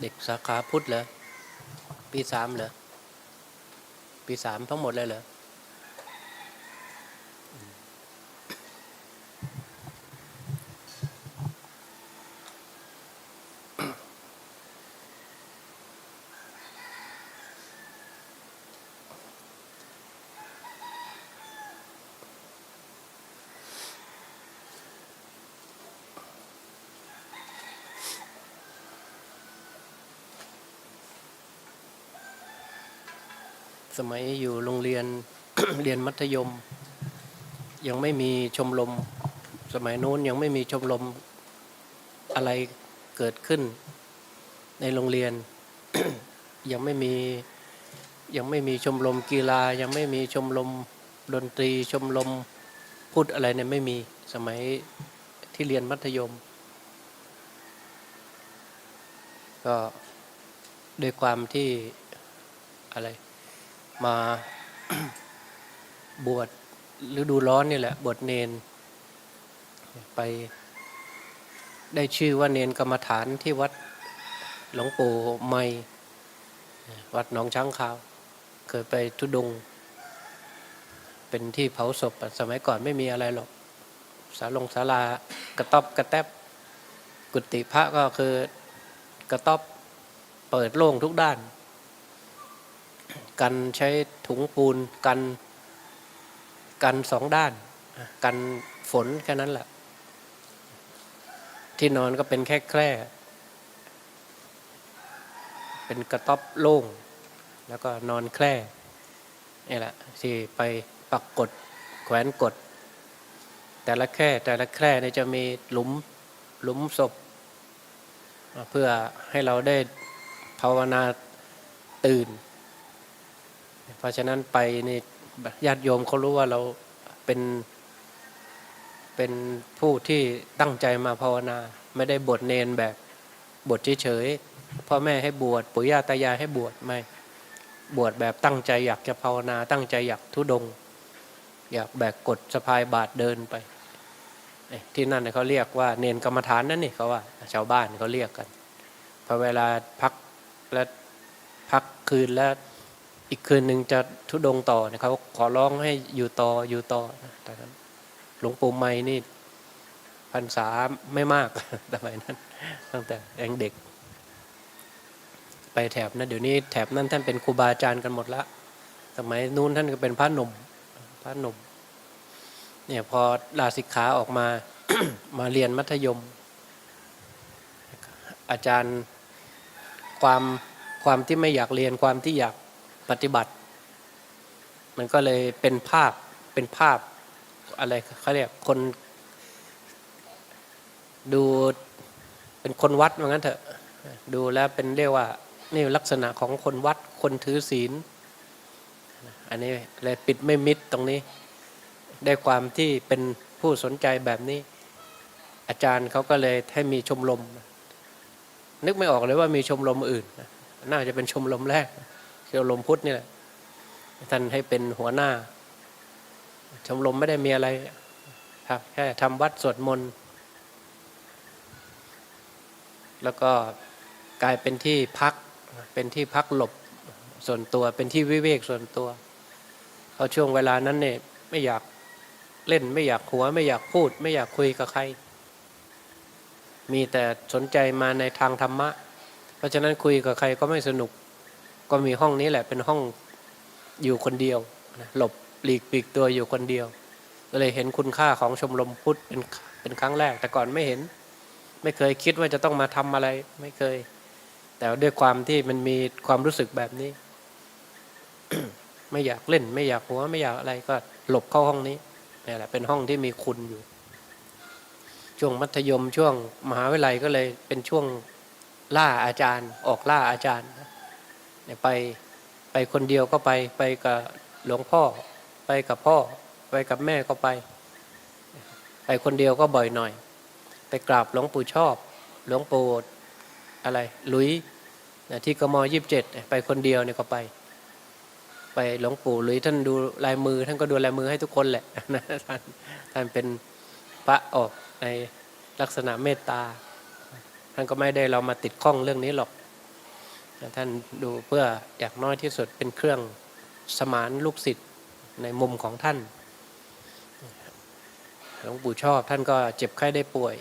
เด็กสาขาพุทธเหรอปีสามเหรอปีสามทั้งหมดเลยเหรอ สมัยอยู่โรงเรียนเรียนมัธยม ยังไม่มีชมรม สมัยโน้นยังไม่มีชมรมอะไรเกิดขึ้น ในโรงเรียน ยังไม่มียังไม่มีชมรมกีฬา ยังไม่มีชมรมดนตรีชมรมพูดอะไรเนี่ยไม่มีสมัยที่เรียนมัธยม ก็ด้วยความที่อะไร มาบวชฤดูร้อนนี่แหละ บวชเนน ไปได้ชื่อว่าเนนกรรมฐานที่วัดหลวงปู่ไม่วัดหนองช้างขาว เคยไปทุดง เป็นที่เผาศพสมัยก่อนไม่มีอะไรหรอกสาลงศาลากระต๊อบกระแทบกุฏิพระก็คือกระต๊อบเปิดโล่งทุกด้าน กันใช้ถุงปูนกันกันสองด้าน กันฝนแค่นั้นแหละ ที่นอนก็เป็นแค่แคร่เป็นกระต๊อบโล่ง แล้วก็นอนแคร่นี่แหละที่ไปปักกดแขวนกด แต่ละแคร่แต่ละแคร่เนี่ยจะมีหลุมหลุมศพ เพื่อให้เราได้ภาวนาตื่น ราะฉะนั้นไปนี่ญาติโยมเขารู้ว่าเราเป็นเป็นผู้ที่ตั้งใจมาภาวนา ไม่ได้บวชเนนแบบบวชเฉยๆพ่อแม่ให้บวชปู่ย่าตายายให้บวชไม่บวชแบบตั้งใจอยากจะภาวนา ตั้งใจอยากทุดง อยากแบกกดสะพายบาทเดินไปที่นั่นเขาเรียกว่าเนนกรรมฐานนั่นนี่เขาว่า ชาวบ้านเขาเรียกกันพอเวลาพักแล้วพักคืนแล้ว อีกคืนหนึ่งจะทุดงต่อเนี่ยเขาขอร้องให้อยู่ต่ออยู่ต่อนะแต่นั้น หลวงปู่ไม่นี่พรรษาไม่มากสมัยนั้น ตั้งแต่ยังเด็ก ไปแถบนั้นเดี๋ยวนี้แถบนั้นท่านเป็นครูบาอาจารย์กันหมดละสมัยนู้นท่านก็เป็นพระหนุ่มพระหนุ่มเนี่ยพอลาสิกขาออกมามาเรียนมัธยม อาจารย์ความความที่ไม่อยากเรียนความที่อยาก ปฏิบัติ มันก็เลยเป็นภาพเป็นภาพอะไรเขาเรียกคนดูเป็นคนวัดว่างั้นเถอะดูแล้วเป็นเรียกว่านี่ลักษณะของคนวัดคนถือศีล อันนี้เลยปิดไม่มิดตรงนี้ ได้ความที่เป็นผู้สนใจแบบนี้ อาจารย์เขาก็เลยให้มีชมรม นึกไม่ออกเลยว่ามีชมรมอื่น น่าจะเป็นชมรมแรก ชมรมพุทธนี่แหละท่านให้เป็นหัวหน้า ชมรมไม่ได้มีอะไรครับแค่ทำวัดสวดมนต์แล้วก็กลายเป็นที่พักเป็นที่พักหลบส่วนตัวเป็นที่วิเวกส่วนตัวเขาช่วงเวลานั้นเนี่ยไม่อยากเล่นไม่อยากหัวไม่อยากพูด ไม่อยากคุยกับใคร มีแต่สนใจมาในทางธรรมะ เพราะฉะนั้นคุยกับใครก็ไม่สนุก ก็มีห้องนี้แหละเป็นห้องอยู่คนเดียวนะหลบหลีกปีกตัวอยู่คนเดียว ก็เลยเห็นคุณค่าของชมรมพุทธเป็นเป็นครั้งแรก แต่ก่อนไม่เห็น ไม่เคยคิดว่าจะต้องมาทำอะไรไม่เคย แต่ด้วยความที่มันมีความรู้สึกแบบนี้ ไม่อยากเล่น ไม่อยากหัวไม่อยากอะไรก็หลบเข้าห้องนี้นี่แหละเป็นห้องที่มีคุณอยู่ ช่วงมัธยมช่วงมหาวิทยาลัยก็เลยเป็นช่วงล่าอาจารย์ ออกล่าอาจารย์ ไปไปคนเดียวก็ไปไปกับหลวงพ่อ ไปกับพ่อ ไปกับแม่ก็ไป ไปคนเดียวก็บ่อยหน่อย ไปกราบหลวงปู่ชอบ หลวงปู่อะไรลุยที่กมยี่สิบเจ็ดไปคนเดียวเนี่ยก็ไป ไปหลวงปู่ลุยท่านดูลายมือ ท่านก็ดูลายมือให้ทุกคนแหละนะท่านท่านเป็นพระออกในลักษณะเมตตาท่านก็ไม่ได้เรามาติดข้องเรื่องนี้หรอก ท่านดูเพื่ออย่างน้อยที่สุดเป็นเครื่องสมานลูกศิษย์ในมุมของท่าน หลวงปู่ชอบท่านก็เจ็บไข้ได้ป่วย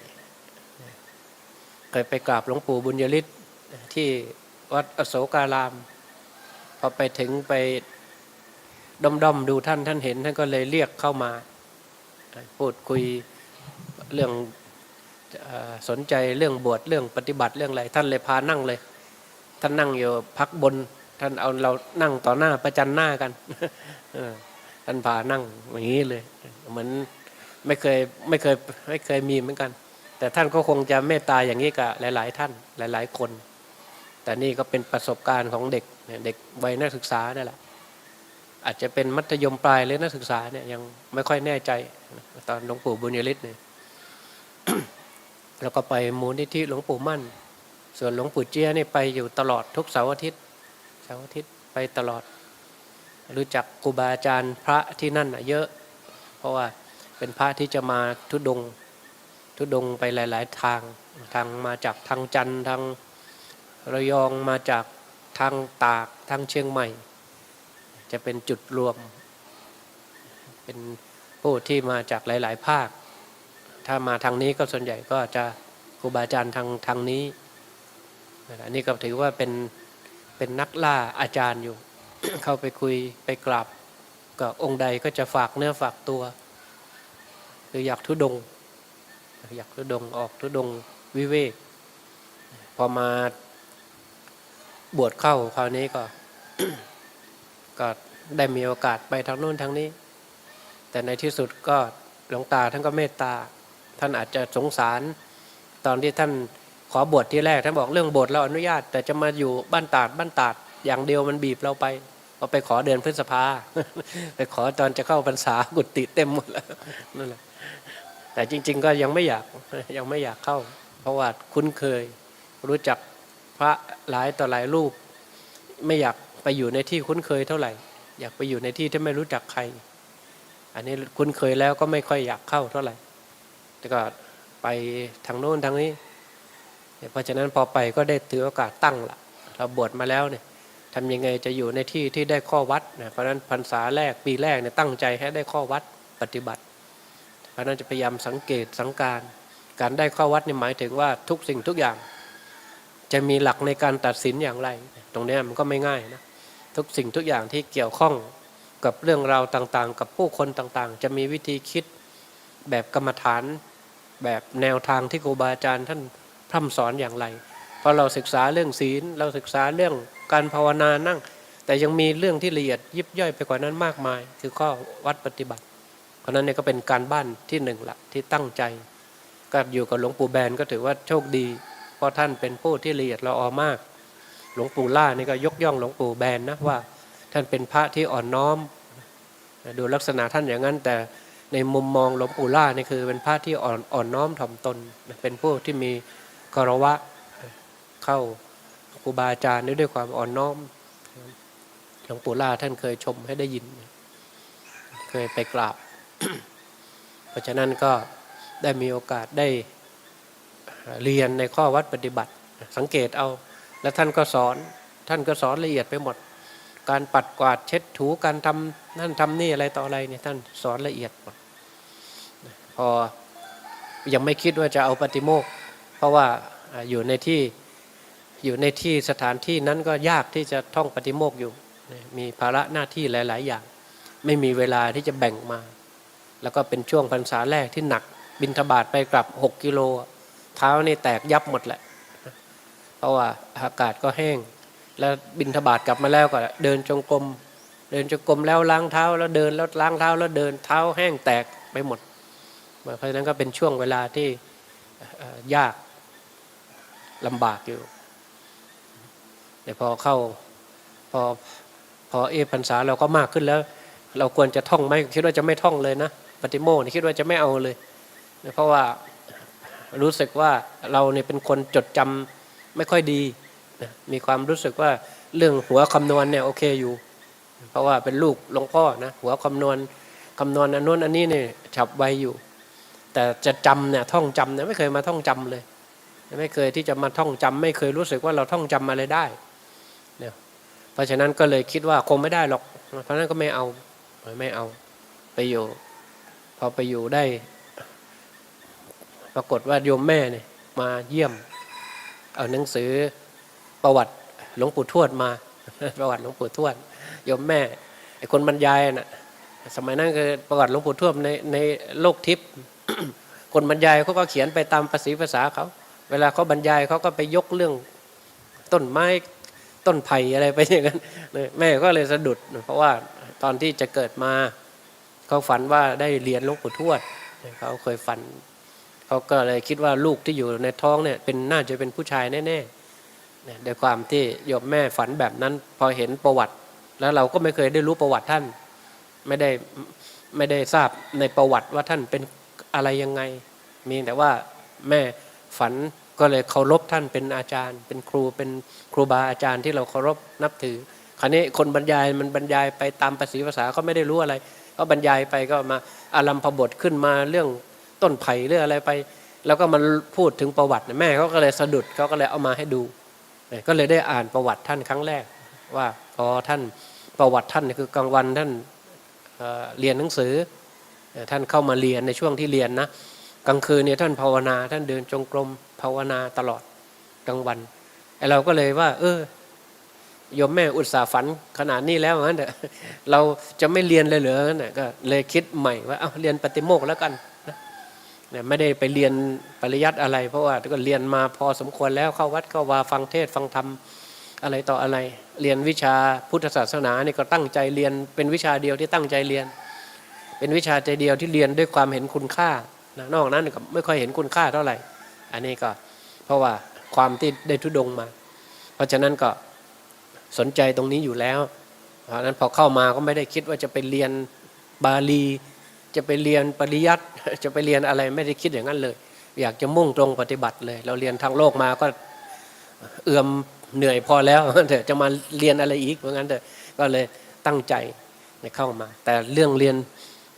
เคยไปกราบหลวงปู่บุญยฤทธิ์ที่วัดอโศการาม พอไปถึงไปด้อมด้อมๆดูท่านท่านเห็นท่านก็เลยเรียกเข้ามา พูดคุยเรื่องสนใจเรื่องบวชเรื่องปฏิบัติเรื่องอะไรท่านเลยพานั่งเลย ท่านนั่งอยู่พักบน ท่านเอาเรานั่งต่อหน้าประจันหน้ากันท่านพานั่งอย่างนี้เลย เหมือนไม่เคยไม่เคยไม่เคยมีเหมือนกัน แต่ท่านก็คงจะเมตตาอย่างนี้กับหลาย ๆ ท่านหลาย ๆ คน แต่นี่ก็เป็นประสบการณ์ของเด็กเด็กวัยนักศึกษานี่แหละอาจจะเป็นมัธยมปลายหรือนักศึกษาเนี่ยยังไม่ค่อยแน่ใจ ตอนหลวงปู่บุญยฤทธิ์เนี่ยแล้วก็ไปมูลนิธิหลวงปู่มั่น ส่วนหลวงปู่เจียนี่ไปอยู่ตลอดทุกเสาร์อาทิตย์เสาร์อาทิตย์ไปตลอด รู้จักครูบาอาจารย์พระที่นั่นเยอะ เพราะว่าเป็นพระที่จะมาทุดงทุดงไปหลาย ๆ ทางทางมาจากทางจันทร์ทางระยองมาจากทางตากทางเชียงใหม่ จะเป็นจุดรวม เป็นผู้ที่มาจากหลาย ๆ ภาค ถ้ามาทางนี้ก็ส่วนใหญ่ก็จะครูบาอาจารย์ทางทางนี้ อันนี้ก็ถือว่าเป็นเป็นนักล่าอาจารย์อยู่ เข้าไปคุยไปกราบก็องค์ใดก็จะฝากเนื้อฝากตัว คืออยากทุดง อยากทุดงออกทุดงวิเวกพอมาบวชเข้าคราวนี้ก็ ก็ได้มีโอกาสไปทางโน้นทางนี้ แต่ในที่สุดก็หลวงตาท่านก็เมตตา ท่านอาจจะสงสาร ตอนที่ท่าน ขอบวชที่แรกท่านบอกเรื่องบวชเราอนุญาต แต่จะมาอยู่บ้านตาดบ้านตาดอย่างเดียวมันบีบเราไปพอไปขอเดือนพฤษภาไปขอตอนจะเข้าพรรษากุฏิเต็มหมดแล้วนั่นแหละแต่จริง ๆ ก็ยังไม่อยากยังไม่อยากเข้า เพราะว่าคุ้นเคยรู้จักพระหลายต่อหลายรูป ไม่อยากไปอยู่ในที่คุ้นเคยเท่าไหร่ อยากไปอยู่ในที่ที่ไม่รู้จักใคร อันนี้คุ้นเคยแล้วก็ไม่ค่อยอยากเข้าเท่าไหร่แต่ก็ไปทางโน้นทางนี้ เพราะฉะนั้นพอไปก็ได้ถือโอกาสตั้งละเราบวชมาแล้วเนี่ยทำยังไงจะอยู่ในที่ที่ได้ข้อวัดนะเพราะนั้นพรรษาแรกปีแรกเนี่ยตั้งใจให้ได้ข้อวัดปฏิบัติ เพราะนั้นจะพยายามสังเกตสังการ การได้ข้อวัดนี่หมายถึงว่าทุกสิ่งทุกอย่าง จะมีหลักในการตัดสินอย่างไร ตรงนี้มันก็ไม่ง่ายนะทุกสิ่งทุกอย่างที่เกี่ยวข้องกับเรื่องราวต่างๆ กับผู้คนต่างๆ จะมีวิธีคิดแบบกรรมฐาน แบบแนวทางที่ครูบาอาจารย์ท่าน พร่ำสอนอย่างไรพราะเราศึกษาเรื่องศีล เราศึกษาเรื่องการภาวนานั่ง แต่ยังมีเรื่องที่ละเอียดยิบย่อยไปกว่านั้นมากมาย คือข้อวัดปฏิบัติ เพราะฉะนั้นเนี่ยก็เป็นการบ้านที่หนึ่งละที่ตั้งใจก็อยู่กับหลวงปู่แบนก็ถือว่าโชคดี เพราะท่านเป็นผู้ที่ละเอียดละออมาก หลวงปู่ล่านี่ก็ยกย่องหลวงปู่แบนนะว่า ท่านเป็นพระที่อ่อนน้อม ดูลักษณะท่านอย่างนั้น แต่ในมุมมองหลวงปู่ล่านี่คือเป็นพระที่อ่อนอ่อนน้อมถ่อมตน เป็นผู้ที่มี กรวะ เข้าครูบาอาจารย์ด้วยความอ่อนน้อมหลวงปู่ล่าท่านเคยชมให้ได้ยิน เคยไปกราบ เพราะฉะนั้นก็ได้มีโอกาสได้เรียนในข้อวัดปฏิบัติ สังเกตเอา แล้วท่านก็สอนท่านก็สอนละเอียดไปหมด การปัดกวาดเช็ดถูการทำนั่นทำนี่อะไรต่ออะไรเนี่ยท่านสอนละเอียดหมดพอยังไม่คิดว่าจะเอาปฏิโมก ราะว่าอยู่ในที่อยู่ในที่สถานที่นั้นก็ยากที่จะท่องปฏิโมกข์อยู่ มีภาระหน้าที่หลาย ๆ อย่าง ไม่มีเวลาที่จะแบ่งมา แล้วก็เป็นช่วงพรรษาแรกที่หนักบินทบาทไปกลับ 6 กิโล เท้านี่แตกยับหมดแหละ เพราะว่าอากาศก็แห้ง แล้วบินทบาทกลับมาแล้วก็เดินจงกรมเดินจงกรมแล้วล้างเท้าแล้วเดินแล้วล้างเท้าแล้วเดินเท้าแห้งแตกไปหมด เพราะฉะนั้นก็เป็นช่วงเวลาที่ยาก ลำบากอยู่ แต่พอเข้าพอพอเอพรรษาเราก็มากขึ้นแล้ว เราควรจะท่องไหมคิดว่าจะไม่ท่องเลยนะปฏิโมกข์นี่คิดว่าจะไม่เอาเลย เพราะว่ารู้สึกว่าเราเนี่ยเป็นคนจดจำไม่ค่อยดีนะมีความรู้สึกว่าเรื่องหัวคำนวณเนี่ยโอเคอยู่ เพราะว่าเป็นลูกหลวงพ่อนะหัวคำนวณคำนวณอันนู้นอันนี้เนี่ยฉับไวอยู่ แต่จะจำเนี่ยท่องจำเนี่ยไม่เคยมาท่องจำเลย ไม่เคยที่จะมาท่องจำไม่เคยรู้สึกว่าเราท่องจำอะไรได้เนี่ยเพราะฉะนั้นก็เลยคิดว่าคงไม่ได้หรอก เพราะนั้นก็ไม่เอาไม่เอาไปอยู่พอไปอยู่ได้ ปรากฏว่าโยมแม่เนี่ยมาเยี่ยม เอาหนังสือประวัติหลวงปู่ทวดมา ประวัติหลวงปู่ทวดโยมแม่ไอคนบรรยายน่ะสมัยนั้นคือประวัติหลวงปู่ทวดในในโลกทิพย์คนบรรยายเขาก็เขียนไปตามภาษีภาษาเขา เวลาเขาบรรยายเขาก็ไปยกเรื่องต้นไม้ต้นไผ่อะไรไปอย่างนั้นแม่ก็เลยสะดุด เพราะว่าตอนที่จะเกิดมาเขาฝันว่าได้เรียนหลวงปู่ทวดเขาเคยฝันเขาก็เลยคิดว่าลูกที่อยู่ในท้องเนี่ยเป็นน่าจะเป็นผู้ชายแน่ๆเนี่ยด้วยความที่โยมแม่ฝันแบบนั้น พอเห็นประวัติ แล้วเราก็ไม่เคยได้รู้ประวัติท่าน ไม่ได้ไม่ได้ทราบในประวัติว่าท่านเป็นอะไรยังไง มีแต่ว่าแม่ ฝันก็เลยเคารพท่านเป็นอาจารย์ เป็นครูเป็นครูบาอาจารย์ที่เราเคารพนับถือ คราวนี้คนบรรยายมันบรรยายไปตามภาษีภาษาเขาไม่ได้รู้อะไร ก็บรรยายไปก็มาอารัมพบทขึ้นมาเรื่องต้นไผ่เรื่องอะไรไป แล้วก็มันพูดถึงประวัติแม่เขาก็เลยสะดุดเขาก็เลยเอามาให้ดู ก็เลยได้อ่านประวัติท่านครั้งแรก ว่าพอท่านประวัติท่านคือกลางวันท่านเรียนหนังสือท่านเข้ามาเรียนในช่วงที่เรียนนะ กลางคืนเนี่ยท่านภาวนาท่านเดินจงกรมภาวนาตลอดกลางวันไอเราก็เลยว่า เออยมแม่อุตส่าห์ฝันขนาดนี้แล้วงั้นเถอะเราจะไม่เรียนเลยเหรองั้นะก็เลยคิดใหม่ว่าเอาเรียนปฏิโมกข์แล้วกันนะเนี่ยไม่ได้ไปเรียนปริยัติอะไร เพราะว่าก็เรียนมาพอสมควรแล้วเข้าวัดเข้าวาฟังเทศฟังธรรมอะไรต่ออะไร เรียนวิชาพุทธศาสนานี่ก็ตั้งใจเรียนเป็นวิชาเดียวที่ตั้งใจเรียน เป็นวิชาใจเดียวที่เรียนด้วยความเห็นคุณค่า นะนอกนั้นก็ไม่ค่อยเห็นคุณค่าเท่าไหร่ อันนี้ก็เพราะว่าความที่ได้ทุดงมา เพราะฉะนั้นก็สนใจตรงนี้อยู่แล้ว เพราะฉะนั้นพอเข้ามาก็ไม่ได้คิดว่าจะไปเรียนบาลี จะไปเรียนปริยัติจะไปเรียนอะไรไม่ได้คิดอย่างนั้นเลย อยากจะมุ่งตรงปฏิบัติเลย เราเรียนทางโลกมาก็เอื่อมเหนื่อยพอแล้วเถอะจะมาเรียนอะไรอีกเพราะงั้นเถอะก็เลยตั้งใจเข้ามา แต่เรื่องเรียน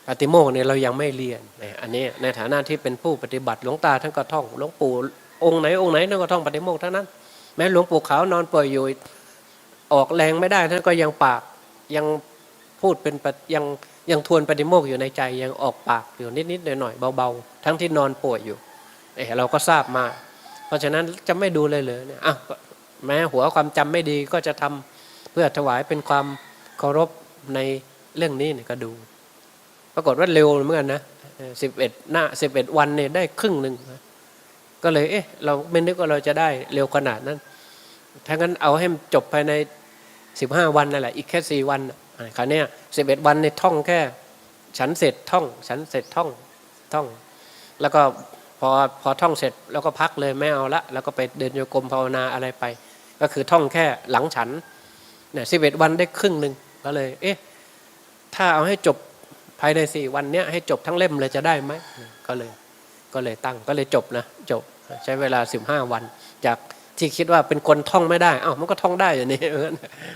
ปฏิโมกข์เนี่ยเรายังไม่เรียนอันนี้ในฐานะที่เป็นผู้ปฏิบัติหลวงตาท่านก็ท่องหลวงปู่องค์ไหนองค์ไหนท่านก็ท่องปฏิโมกข์ทั้งนั้น แม้หลวงปู่ขาวนอนป่วยอยู่ออกแรงไม่ได้ท่านก็ยังปากยังพูดเป็นยังยังทวนปฏิโมกข์อยู่ในใจยังออกปากอยู่นิดๆหน่อยๆเบาๆ ทั้งที่นอนป่วยอยู่เออเราก็ทราบมา เพราะฉะนั้นจะไม่ดูเลยเลยเนี่ยอ้าวก็แม้หัวความจำไม่ดีก็จะทำเพื่อถวายเป็นความเคารพในเรื่องนี้เนี่ยก็ดู ปรากฏว่าเร็วเหมือนกันนะสิบเอ็ดหน้าสิบเอ็ดวันเนี่ยได้ครึ่งหนึ่งก็เลยเอ๊ะเราไม่นึกว่าเราจะได้เร็วขนาดนั้นถ้างั้นเอาให้มันจบภายในสิบห้าวันนั่นแหละอีกแค่สี่วันคราวนี้สิบเอ็ดวันในท่องแค่ ฉันเสร็จท่อง ฉันเสร็จท่องท่อง แล้วก็พอพอท่องเสร็จแล้วก็พักเลยไม่เอาละ แล้วก็ไปเดินโยกรมภาวนาอะไรไป ก็คือท่องแค่หลังฉันเนี่ยสิบเอ็ดวันได้ครึ่งหนึ่งก็เลย เอ๊ะ ถ้าเอาให้จบ ภายในสี่วันเนี้ยให้จบทั้งเล่มเลยจะได้ไหมก็เลยก็เลยตั้งก็เลยจบนะจบใช้เวลาสิบห้าวัน จากที่คิดว่าเป็นคนท่องไม่ได้อ้าวมันก็ท่องได้อย่างนี้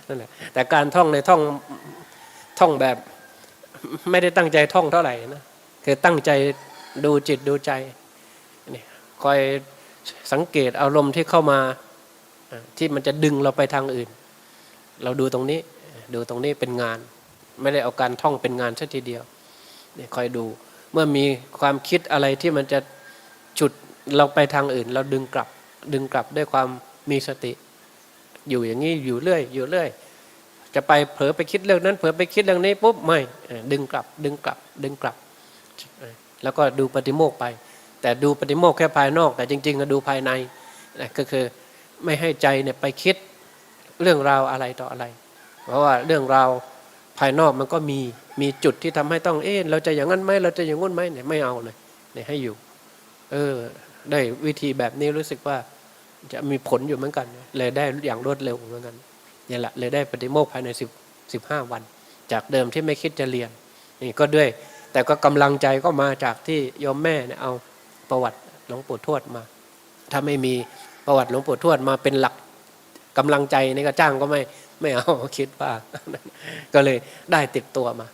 นั่นแหละแต่การท่องในท่องท่องแบบไม่ได้ตั้งใจท่องเท่าไหร่นะคือตั้งใจดูจิตดูใจนี่คอยสังเกตอารมณ์ที่เข้ามาที่มันจะดึงเราไปทางอื่น เราดูตรงนี้ดูตรงนี้เป็นงาน ไม่ได้เอาการท่องเป็นงานซะทีเดียวเนี่ยคอยดู เมื่อมีความคิดอะไรที่มันจะจุดเราไปทางอื่น เราดึงกลับ ดึงกลับด้วยความมีสติ อยู่อย่างนี้อยู่เรื่อย อยู่เรื่อย จะไปเผลอไปคิดเรื่องนั้น เผลอไปคิดเรื่องนี้ปุ๊บไม่ดึงกลับ ดึงกลับ ดึงกลับ แล้วก็ดูปฏิโมกไป แต่ดูปฏิโมกแค่ภายนอก แต่จริงๆก็ดูภายในนะก็คือไม่ให้ใจเนี่ยไปคิดเรื่องราวอะไรต่ออะไร เพราะว่าเรื่องราว ภายนอกมันก็มีมีจุดที่ทำให้ต้องเอ๊ะเราจะอย่างนั้นไหมเราจะอย่างงู้นไหมเนี่ยไม่เอาเลยเนี่ยให้อยู่ เออ ได้วิธีแบบนี้รู้สึกว่า จะมีผลอยู่เหมือนกัน เลยได้อย่างรวดเร็วเหมือนกันเนี่ยแหละเลยได้ปฏิโมกภายในสิบสิบห้าวัน จากเดิมที่ไม่คิดจะเรียนนี่ก็ด้วย แต่ก็กำลังใจก็มาจากที่ยมแม่เนี่ยเอาประวัติหลวงปู่ทวดมา ถ้าไม่มีประวัติหลวงปู่ทวดมาเป็นหลักกำลังใจนี่ก็จ้างก็ไม่ ไม่เอาคิดว่าก็เลยได้ติดตัวมา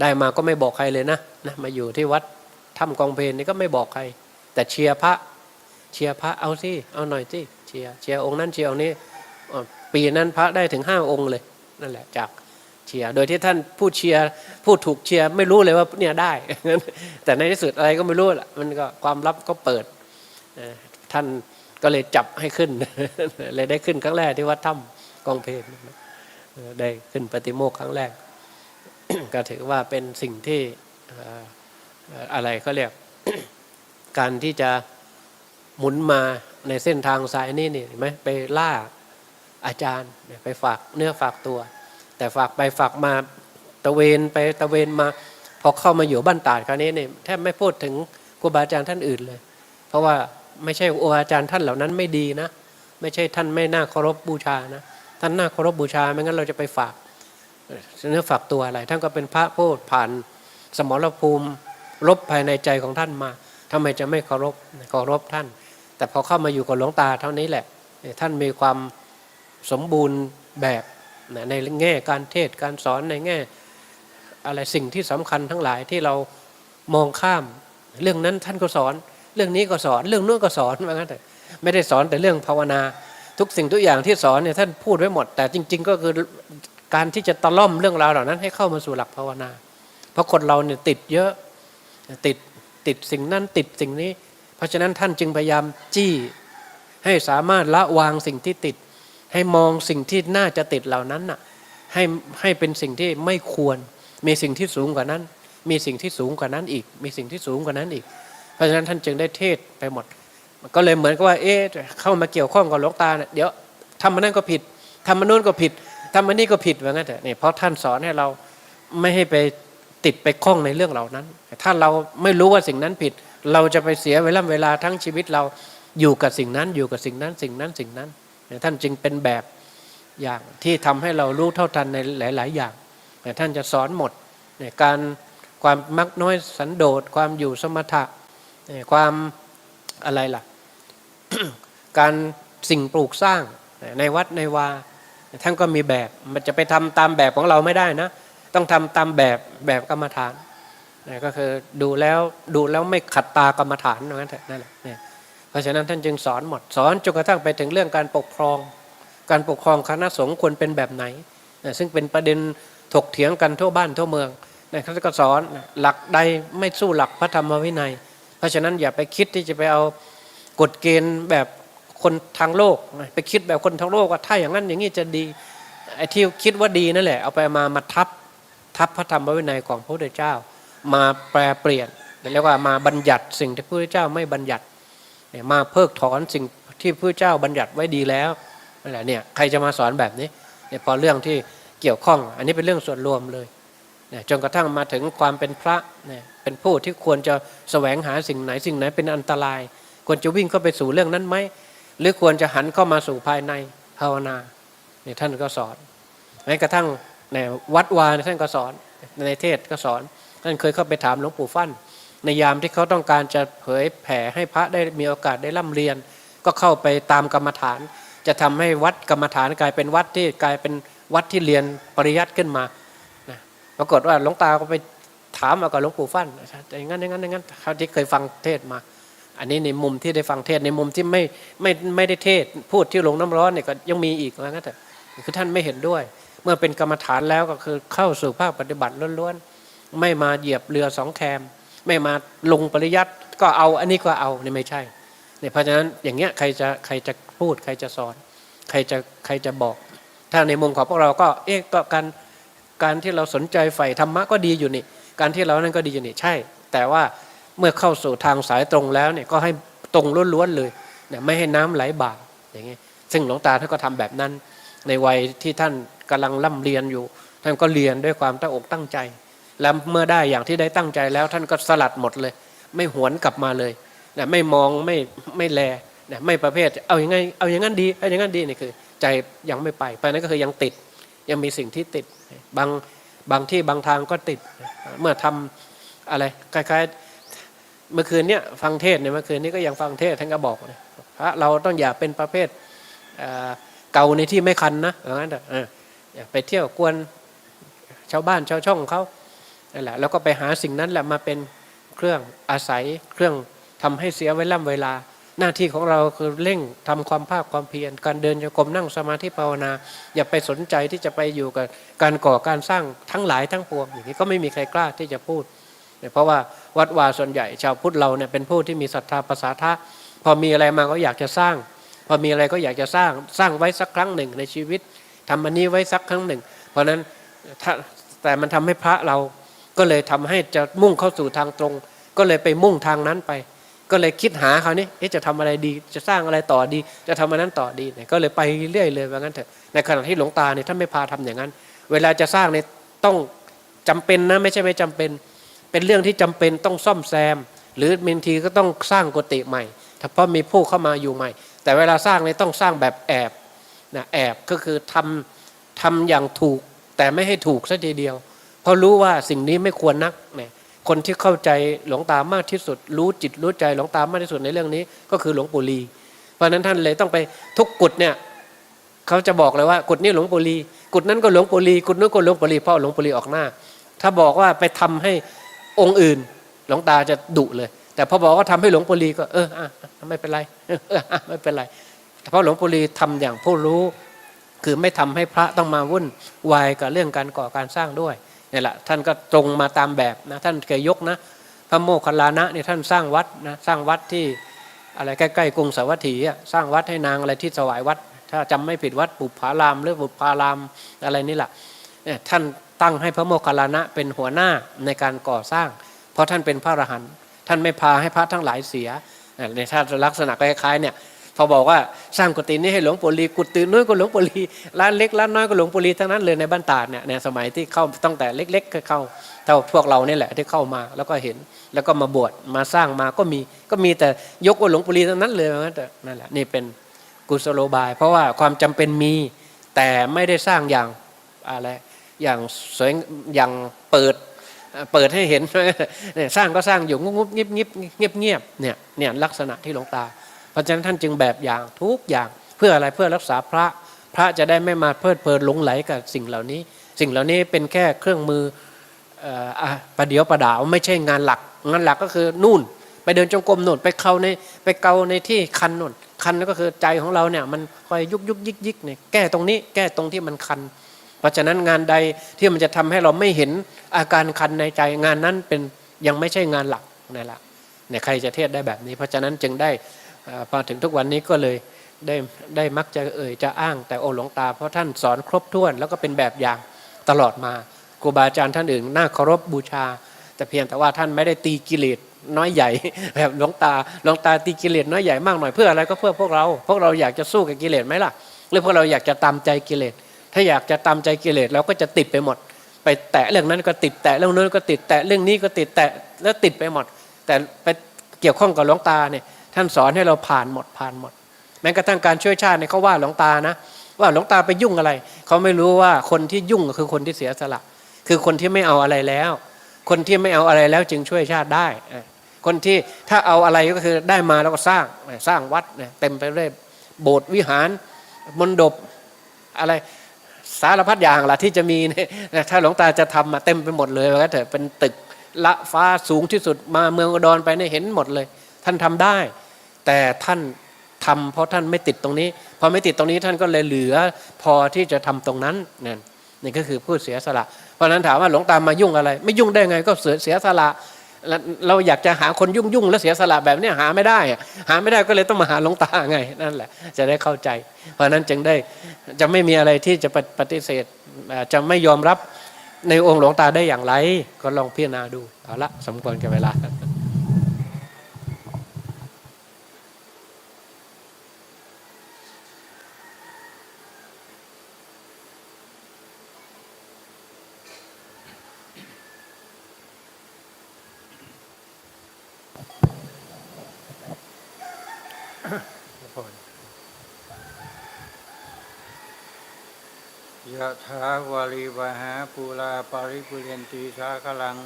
ได้มาก็ไม่บอกใครเลยนะนะมาอยู่ที่วัดถ้ำกองเพลนนี่ก็ไม่บอกใคร แต่เชียร์พระเชียร์พระเอาสิเอาหน่อยสิเชียร์เชียร์องค์นั้นเชียร์องค์นี้ปีนั้นพระได้ถึงห้าองค์เลยนั่นแหละจากเชียร์โดยที่ท่านผู้เชียร์ผู้ถูกเชียร์ไม่รู้เลยว่าเนี่ยได้ แต่ในที่สุดอะไรก็ไม่รู้ละมันก็ความลับก็เปิดท่านก็เลยจับให้ขึ้นเลยได้ขึ้นครั้งแรกที่วัดถ้ำกองเพลน ได้ขึ้นปฏิโมกข์ครั้งแรก ก็ถือว่าเป็นสิ่งที่อะไรเขาเรียกการที่จะหมุนมาในเส้นทางสายนี้นี่เห็นไหมไปล่าอาจารย์ไปฝากเนื้อฝากตัว แต่ฝากไปฝากมาตะเวนไปตะเวนมา พอเข้ามาอยู่บ้านตาดคราวนี้เนี่ยแทบไม่พูดถึงครูบาอาจารย์ท่านอื่นเลย เพราะว่าไม่ใช่ครูบาอาจารย์ท่านเหล่านั้นไม่ดีนะ ไม่ใช่ท่านไม่น่าเคารพบูชานะ ท่านน่าเคารพบูชาไม่งั้นเราจะไปฝากเนื้อฝากตัวอะไร ท่านก็เป็นพระพูดผ่านสมรภูมิรบภายในใจของท่านมาทำไมจะไม่เคารพเคารพท่าน แต่พอเข้ามาอยู่กับหลวงตาเท่านี้แหละ ท่านมีความสมบูรณ์แบบในแง่การเทศการสอนในแง่อะไรสิ่งที่สำคัญทั้งหลายที่เรามองข้าม เรื่องนั้นท่านก็สอน เรื่องนี้ก็สอน เรื่องนู้นก็สอนว่างั้นแต่ไม่ได้สอนแต่เรื่องภาวนา ทุกสิ่งทุกอย่างที่สอนเนี่ยท่านพูดไว้หมด แต่จริง ๆ ก็คือการที่จะตะล่อมเรื่องราวเหล่านั้น ให้เข้ามาสู่หลักภาวนา เพราะคนเราเนี่ยติดเยอะติดติดสิ่งนั้นติดสิ่งนี้ เพราะฉะนั้นท่านจึงพยายามจี้ให้สามารถละวางสิ่งที่ติด ให้มองสิ่งที่น่าจะติดเหล่านั้นน่ะให้ให้เป็นสิ่งที่ไม่ควร มีสิ่งที่สูงกว่านั้น มีสิ่งที่สูงกว่านั้นอีก มีสิ่งที่สูงกว่านั้นอีก เพราะฉะนั้นท่านจึงได้เทศไปหมด ก็เลยเหมือนกับว่า เอ๊ะเข้ามาเกี่ยวข้องกับหลวงตาเนี่ยเดี๋ยวทำมันนั่นก็ผิดทำมันโน้นก็ผิดทำมันนี่ก็ผิดว่างั้นเถอะนี่เพราะท่านสอนให้เราไม่ให้ไปติดไปคล้องในเรื่องเหล่านั้น ถ้าเราไม่รู้ว่าสิ่งนั้นผิด เราจะไปเสียเวลาเวลาทั้งชีวิตเราอยู่กับสิ่งนั้น อยู่กับสิ่งนั้น สิ่งนั้นสิ่งนั้น ท่านจึงเป็นแบบอย่างที่ทำให้เรารู้เท่าทันในหลาย ๆ อย่าง ท่านจะสอนหมดการความมักน้อยสันโดษความอยู่สมถะความอะไรล่ะ การสิ่งปลูกสร้างในวัดในวาท่านก็มีแบบมันจะไปทำตามแบบของเราไม่ได้นะ ต้องทำตามแบบแบบกรรมฐานนะก็คือดูแล้วดูแล้วไม่ขัดตากรรมฐานนั่นแหละนั่นแหละเนี่เพราะฉะนั้นท่านจึงสอนหมดสอนจนกระทั่งไปถึงเรื่องการปกครอง การปกครองคณะสงฆ์ควรเป็นแบบไหนนะซึ่งเป็นประเด็นถกเถียงกันทั่วบ้านทั่วเมืองนะท่านก็สอนหลักใดไม่สู้หลักพระธรรมวินัย เพราะฉะนั้นอย่าไปคิดที่จะไปเอากฎเกณฑ์แบบ คนทางโลกไปคิดแบบคนทางโลกว่าถ้าอย่างนั้นอย่างนี้จะดีไอ้ที่คิดว่าดีนั่นแหละเอาไปมามาทับทับพระธรรมวินัยของพระพุทธเจ้า มาแปลเปลี่ยนเรียกว่ามาบัญญัติสิ่งที่พระพุทธเจ้าไม่บัญญัติเนี่ยมาเพิกถอนสิ่งที่พระพุทธเจ้าบัญญัติไว้ดีแล้วนั่นแหละเนี่ยใครจะมาสอนแบบนี้เนี่ยพอเรื่องที่เกี่ยวข้อง อันนี้เป็นเรื่องส่วนรวมเลยเนี่ยจนกระทั่งมาถึงความเป็นพระเนี่ยเป็นผู้ที่ควรจะแสวงหาสิ่งไหนสิ่งไหนเป็นอันตราย ควรจะวิ่งเข้าไปสู่เรื่องนั้นไหม หรือควรจะหันเข้ามาสู่ภายในภาวนาเนี่ยท่านก็สอนแม้กระทั่งในวัดวานท่านก็สอนในเทศก็สอนท่านเคยเข้าไปถามหลวงปู่ฟั่นในยามที่เขาต้องการจะเผยแผ่ให้พระได้มีโอกาสได้ร่ำเรียน ก็เข้าไปตามกรรมฐาน จะทำให้วัดกรรมฐานกลายเป็นวัดที่กลายเป็นวัดที่เรียนปริยัติขึ้นมานะปรากฏว่าหลวงตาก็ไปถามมากับหลวงปู่ฟั่นอย่างนั้นอย่างนั้นอย่างนั้นเขาที่เคยฟังเทศมา อันนี้ในมุมที่ได้ฟังเทศในมุมที่ไม่ไม่ไม่ได้เทศพูดที่ลงน้ำร้อนเนี่ยก็ยังมีอีกว่างั้นแต่คือท่านไม่เห็นด้วย เมื่อเป็นกรรมฐานแล้วก็คือเข้าสู่ภาคปฏิบัติล้วนๆไม่มาเหยียบเรือสองแคม ไม่มาลงปริยัติก็เอาอันนี้ก็เอานี่ไม่ใช่เนี่ยเพราะฉะนั้นอย่างเงี้ยใครจะใครจะพูดใครจะสอน ใครจะใครจะบอก ถ้าในมุมของพวกเราก็เอ๊ะก็การการที่เราสนใจใฝ่ธรรมะก็ดีอยู่นี่ การที่เรานั่นก็ดีอยู่นี่ใช่ แต่ว่า เมื่อเข้าสู่ทางสายตรงแล้วเนี่ยก็ให้ตรงล้วนๆเลยเนี่ยไม่ให้น้ำไหลบ่าอย่างเงี้ยซึ่งหลวงตาท่านก็ทำแบบนั้น ในวัยที่ท่านกำลังร่ำเรียนอยู่ ท่านก็เรียนด้วยความตั้งอกตั้งใจ แล้วเมื่อได้อย่างที่ได้ตั้งใจแล้ว ท่านก็สลัดหมดเลย ไม่หวนกลับมาเลยนะไม่มองไม่ไม่แลนะไม่ประเภท เอาอย่างไงเอาอย่างนั้นดีเอาอย่างนั้นดีนี่คือ ใจยังไม่ไปไปนั้นก็คือยังติด ยังมีสิ่งที่ติดบางบางที่บางทางก็ติด เมื่อทำอะไรคล้ายๆ เมื่อคืนเนี้ยฟังเทศเนี่ยเมื่อคืนนี้ก็ยังฟังเทศท่านก็บอกนะพระเราต้องอย่าเป็นประเภทเก่าในที่ไม่คันนะอย่างนั้นอย่าไปเที่ยวกวนชาวบ้านชาวช่องเขานั่นแหละแล้วก็ไปหาสิ่งนั้นแหละมาเป็นเครื่องอาศัยเครื่องทำให้เสียเวลาเวลา หน้าที่ของเราคือเร่งทำความภาคความเพียรการเดินโยกรมนั่งสมาธิภาวนา อย่าไปสนใจที่จะไปอยู่กับการก่อการสร้างทั้งหลายทั้งปวงอย่างนี้ก็ไม่มีใครกล้าที่จะพูด เพราะว่า วัดวาส่วนใหญ่ ชาวพุทธเราเนี่ยเป็นผู้ที่มีศรัทธาภาษาทะพอมีอะไรมาก็อยากจะสร้าง พอมีอะไรก็อยากจะสร้างสร้างไว้สักครั้งหนึ่งในชีวิตทำอันนี้ไว้สักครั้งหนึ่ง เพราะนั้นแต่มันทำให้พระเราก็เลยทำให้จะมุ่งเข้าสู่ทางตรง ก็เลยไปมุ่งทางนั้นไป ก็เลยคิดหาเขานี่จะทำอะไรดี จะสร้างอะไรต่อดี จะทำอันนั้นต่อดีก็เลยไปเรื่อยเลยว่างั้นเถอะในขณะที่หลวงตาเนี่ยท่านไม่พาทำอย่างนั้น เวลาจะสร้างเนี่ยต้องจำเป็นนะไม่ใช่ไม่จำเป็น เป็นเรื่องที่จำเป็นต้องซ่อมแซม หรือบางทีก็ต้องสร้างกุฏิใหม่ถ้าเพราะมีผู้เข้ามาอยู่ใหม่ แต่เวลาสร้างเนี่ยต้องสร้างแบบแอบนะแอบก็คือทำทำอย่างถูก แต่ไม่ให้ถูกซะทีเดียว เพราะรู้ว่าสิ่งนี้ไม่ควรนักเนี่ยคนที่เข้าใจหลวงตามากที่สุด รู้จิตรู้ใจหลวงตามากที่สุดในเรื่องนี้ ก็คือหลวงปู่ลี เพราะนั้นท่านเลยต้องไปทุกกุฏเนี่ยเขาจะบอกเลยว่ากุฏนี้หลวงปู่ลีกุฏนั้นก็หลวงปู่ลีกุฏนู้นก็หลวงปู่ลีเพราะหลวงปู่ลีออกหน้า ถ้าบอกว่าไปทำให้ องค์อื่น หลวงตาจะดุเลย แต่พอบอกว่าทำให้หลวงปู่ลีก็เอออะไม่เป็นไรเออไม่เป็นไรเพราะหลวงปู่ลีทำอย่างผู้รู้ คือไม่ทำให้พระต้องมาวุ่นวายกับเรื่องการก่อการสร้างด้วยนี่แหละท่านก็ตรงมาตามแบบนะท่านเคยยกนะ พระโมคคัลลานะเนี่ยท่านสร้างวัดนะสร้างวัดที่อะไรใกล้ๆกรุงสาวัตถีสร้างวัดให้นางอะไรที่ถวายวัด ถ้าจำไม่ผิดวัดบุพารามหรือบุพารามอะไรนี่แหละนี่ท่าน ตั้งให้พระโมคคัลลานะเป็นหัวหน้าในการก่อสร้าง เพราะท่านเป็นพระอรหันต์ท่านไม่พาให้พระทั้งหลายเสียเนี่ยในถ้าลักษณะคล้ายๆเนี่ยพอบอกว่าสร้างกุฏินี้ให้หลวงปู่ลีกุฏินู้นก็หลวงปู่ลีร้านเล็กร้านน้อยก็หลวงปู่ลีทั้งนั้นเลยในบ้านตาดเนี่ยในสมัยที่เข้าตั้งแต่เล็กๆก็เข้าเท่าพวกเราเนี่แหละที่เข้ามาแล้วก็เห็นแล้วก็มาบวชมาสร้างมาก็มีก็มีแต่ยกว่าหลวงปู่ลีทั้งนั้นเลยนแต่นั่นแหละนี่เป็นกุศโลบาย เพราะว่าความจำเป็นมีแต่ไม่ได้สร้างอย่างอะไร อย่างสวยอย่างเปิดเปิดให้เห็นเนี่ยสร้างก็สร้างอยู่งุบๆเงียบเงียบเงียบเนี่ยเนี่ยลักษณะที่หลวงตา เพราะฉะนั้นท่านจึงแบบอย่างทุกอย่างเพื่ออะไรเพื่อรักษาพระ พระจะได้ไม่มาเพลิดเพลินหลงไหลกับสิ่งเหล่านี้ สิ่งเหล่านี้เป็นแค่เครื่องมืออประเดี๋ยวประดาวไม่ใช่งานหลัก งานหลักก็คือนู่น ไปเดินจงกรมนู่นไปเข้าในไปเกาในที่คันนู่นคันก็คือใจของเราเนี่ยมันคอยยุกยุกยิกยิกเนี่ยแก้ตรงนี้แก้ตรงที่มันคัน ราะฉะนั้นงานใดที่มันจะทำให้เราไม่เห็นอาการคันในใจงานนั้นเป็นยังไม่ใช่งานหลักนั่นแหละเนี่ยใครจะเทศได้แบบนี้ เพราะฉะนั้นจึงได้พอถึงทุกวันนี้ก็เลยได้ได้มักจะเอ่ยจะอ้างแต่โอหลวงตา เพราะท่านสอนครบถ้วน แล้วก็เป็นแบบอย่างตลอดมาครูบาอาจารย์ท่านอื่นน่าเคารพบูชา แต่เพียงแต่ว่าท่านไม่ได้ตีกิเลสน้อยใหญ่แบบหลวงตาหลวงตาตีกิเลสน้อยใหญ่มากหน่อยเพื่ออะไรก็เพื่อพวกเรา พวกเราอยากจะสู้กับกิเลสไหมล่ะ หรือพวกเราอยากจะตามใจกิเลส ถ้าอยากจะตามใจกิเลสเราก็จะติดไปหมด ไปแตะเรื่องนั้นก็ติดแตะเรื่องนั้นก็ติดแตะเรื่องนี้ก็ติดแตะแล้วติดไปหมด แต่ไปเกี่ยวข้องกับหลวงตาเนี่ยท่านสอนให้เราผ่านหมดผ่านหมด แม้กระทั่งการช่วยชาติเนี่ยเขาว่าหลวงตานะ ว่าหลวงตาไปยุ่งอะไร เขาไม่รู้ว่าคนที่ยุ่งคือคนที่เสียสละ คือคนที่ไม่เอาอะไรแล้ว คนที่ไม่เอาอะไรแล้วจึงช่วยชาติได้คนที่ถ้าเอาอะไรก็คือได้มาแล้วก็สร้างสร้างวัดเต็มไปด้วยโบสถ์วิหารมณฑปอะไร สารพัดอย่างละที่จะมีเนี่ยถ้าหลวงตาจะทำมาเต็มไปหมดเลยว่างั้นเถอะเป็นตึกละฟ้าสูงที่สุดมาเมืองอุดรไปเนี่ยเห็นหมดเลย ท่านทำได้ แต่ท่านทำเพราะท่านไม่ติดตรงนี้ พอไม่ติดตรงนี้ท่านก็เลยเหลือพอที่จะทำตรงนั้นนั่นนี่ก็คือผู้เสียสละ เพราะนั้นถามว่าหลวงตามายุ่งอะไร ไม่ยุ่งได้ไงก็เสียเสียสละเราอยากจะหาคนยุ่งยุ่งๆแล้วเสียสละแบบนี้หาไม่ได้อะหาไม่ได้ก็เลยต้องมาหาหลวงตาไงนั่นแหละ จะได้เข้าใจ เพราะนั้นจึงได้ จะไม่มีอะไรที่จะปฏิเสธจะไม่ยอมรับในองค์หลวงตาได้อย่างไร ก็ลองพิจารณาดู เอาละสมควรแก่เวลา ยะถาวาริวหาปูราปาริปุเรนตีสาคลัง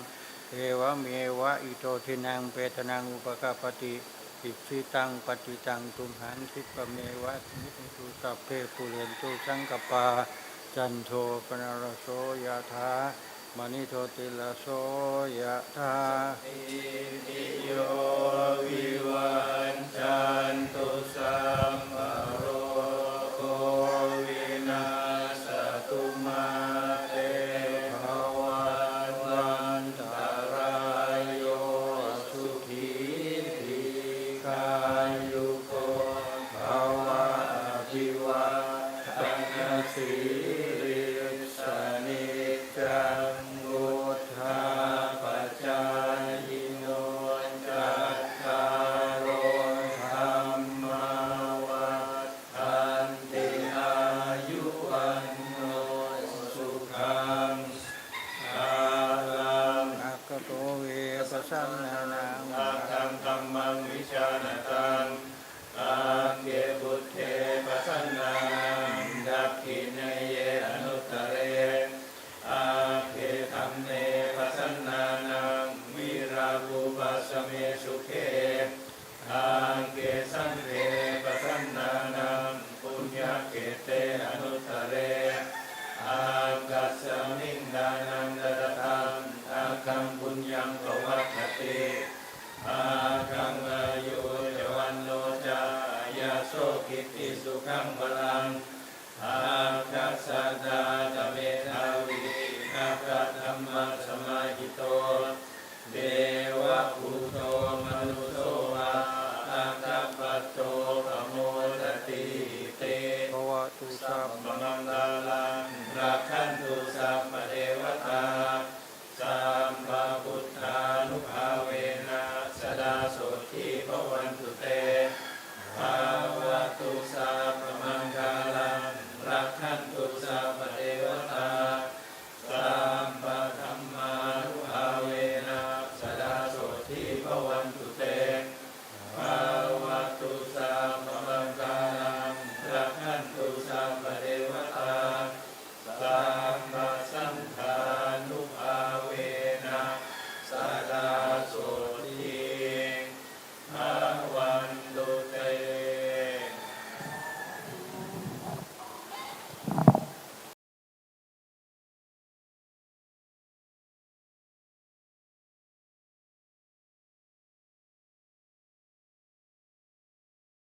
เอวะเมวะอิ โตทินังเปตนังอุปกาปติอิสิตังปฏิตังตุมหันทิปเมวะนิตุสัพเพปุเรนตุสังกปา จันโทปนารโสยะธามณิโทติลโสยะธา